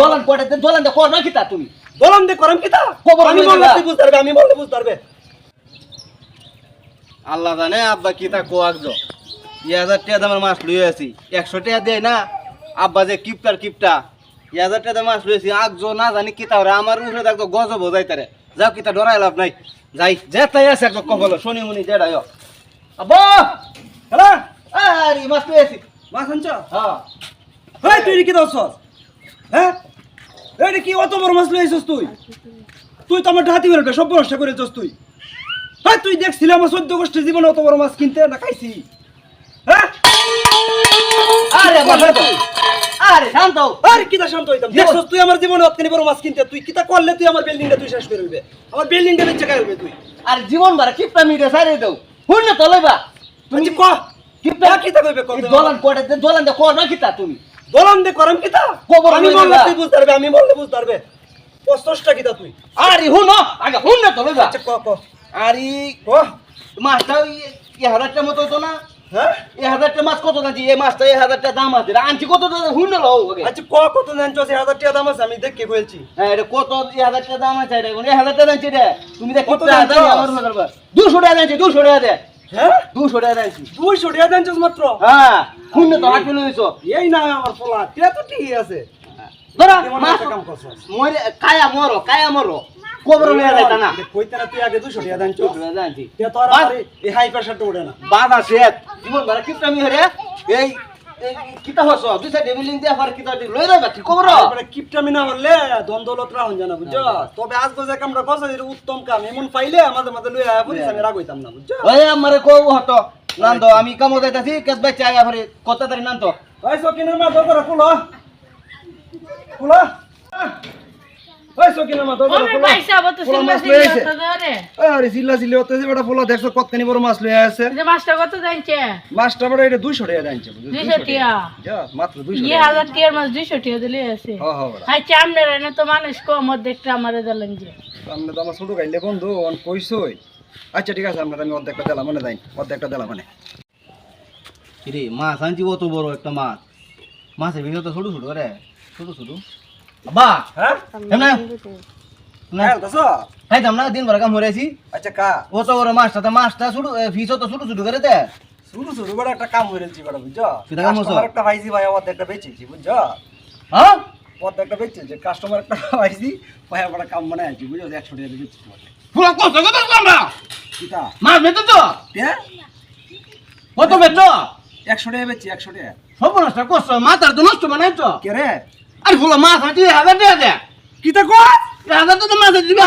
দোলান পড়ে দোলান কর না কিতা তুমি? বললাম দে করম কিতা আমি বললে তুই বুঝতে পারবে আমি বললে বুঝতে পারবে। আল্লাহ জানে আব্বা কিতা কোয়াকজ ইয়ে হাজার টাকা দামের মাছ লুয়ে আছি। একশো টাকা দেয় না? আব্বা যে কিপটার কিপটা। ইয়ে হাজার টাকা দামের মাছ লুয়েছি আগজো না জানি কিতা ওরে। আমার উপরে দেখতো গজব বোঝাই তারে যাও কিতা ডরাই লাভ নাই। যাই। যে তাই আছে একদম কবল শনি মুনি জেডাই আব্বা! হ্যালো? আরে মাছ পেয়েছি মাছ আনছ? হ্যাঁ। হেই তুই কি দছস হ্যাঁ? এই কি অত বড় মাছ লইছস তুই? তুই তো আমার হাতি বেরোটা সব নষ্ট করেছস তুই। হ্যাঁ তুই দেখছিলি আমার চোদ্দ গোষ্ঠীর জীবনে অত বড় মাছ কিনতে? না খাইছি। হ্যাঁ? আরে তো আরে শান্ত আরে কিতা শান্ত হইতাম দেখছস তুই আমার জীবনে অতখানি বড় মাছ কিনতে? তুই কিতা করলে তুই আমার বিল্ডিংটা তুই শেষ করে ফেলবে আমার বিল্ডিংটা বেঁচে খাইবে তুই। আর জীবন ভরা কিপটা মিটে সারে দাও। হুন না তলেবা তুমি ক? তা কিতা কইবে কত? দোলান দোলান তুমি? বললাম দে করম কিতা? খবর আমি বললে তুই পারবে আমি বললে পারবে। কিতা তুই? আরে হুন আগে হুন না তলেবা আচ্ছা ক ক। আরে ক? মাছটা হাজারটা মতো হতো না? হ্যাঁ? হাজারটা মাছ কত দাঁড়ি এই মাছটা এই হাজারটা দাম আছে। আনছি কত হুন না লও আগে। আচ্ছা ক কত জানছো টাকা দাম আছে আমি দেখে বলছি। হ্যাঁ এটা কত এই হাজারটা দাম আছে? এটা এই হাজারটা দাম রে। তুমি দেখ কত আমার টাকা দুশো টাকা দে। হ্যাঁ? দুশো টাকা দাম দুইশো টাকা জানছো মাত্র? হ্যাঁ না তো কিলো হইছো এই না আমার পোলা তে তো ঠিকই আছে। ধরো মরে কায়া মরো কায়া মরো। কবর লইয়া যাইতা না। কইতে না তুই আগে দুইশো টাকা জানছো দুশো টাকা জানছি তে তো আর এই হাই প্রেশারটা ওঠে না। বাধা শেত জীবন ভরা কিপটা মি হরে এই এই কিতা হস দুই সাইড বিল্ডিং দিয়া পার কিতা লই যাবা ঠিক কবর তারপরে কিপটামি না হলে দ্বন্দ্বলত রাহুন জানা বুঝছ? তবে আজ যে কামটা করছে এটা উত্তম কাম এমন পাইলে মাঝে মাঝে লই আয়া পড়িস আমি রাগ হইতাম না বুঝছ? ওই আমারে কো হতো। নান্দো আমি কামো যাইতাছি কেস বাই চাই আবার কত তারি নান্দো। ওই সকিনের মা দরকার আচ্ছা ঠিক আছে আমি অর্ধেকটা দিলাম মানে যাই অর্ধেকটা দিলাম মানে। কিরে মাছ আনছি অত বড় একটা মাছ। মাছের ভিতরে তো ছোট ছোট রে ছোট ছোট। বা হ্যাঁ? এমনা না হ্যাঁ দাসো খাইতাম না দিন ভরা কাম হরেছি আচ্ছা কা? ও তো বড় মাছটা তো মাছটা শুধু ফিস তো শুধু শুধু করে দে। শুরু শুরু বড় একটা কাম হইরেছি বড় বুঝছ? সেটা কাম? কাস্টমার একটা পাইছি ভাই বেচেছি বুঝছ? হ্যাঁ? বেচেছি কাস্টমার একটা পাইছি ভাই বড় কাম মনে আছে বুঝছ? 100 টাকা দিয়ে বেচছি পুরো কষ্ট কত আমরা? কিটা মাছ বেচো তো? হ্যাঁ কত বেচো 100 টাকা বেচছি 100 টাকা। সব নষ্ট করছ মাথার তো নষ্ট বানাইছো। কে রে? আরে ফুলো মাছ আনছি হাজার টাকা দে কিটা কর হাজার টাকা মাছ দিবি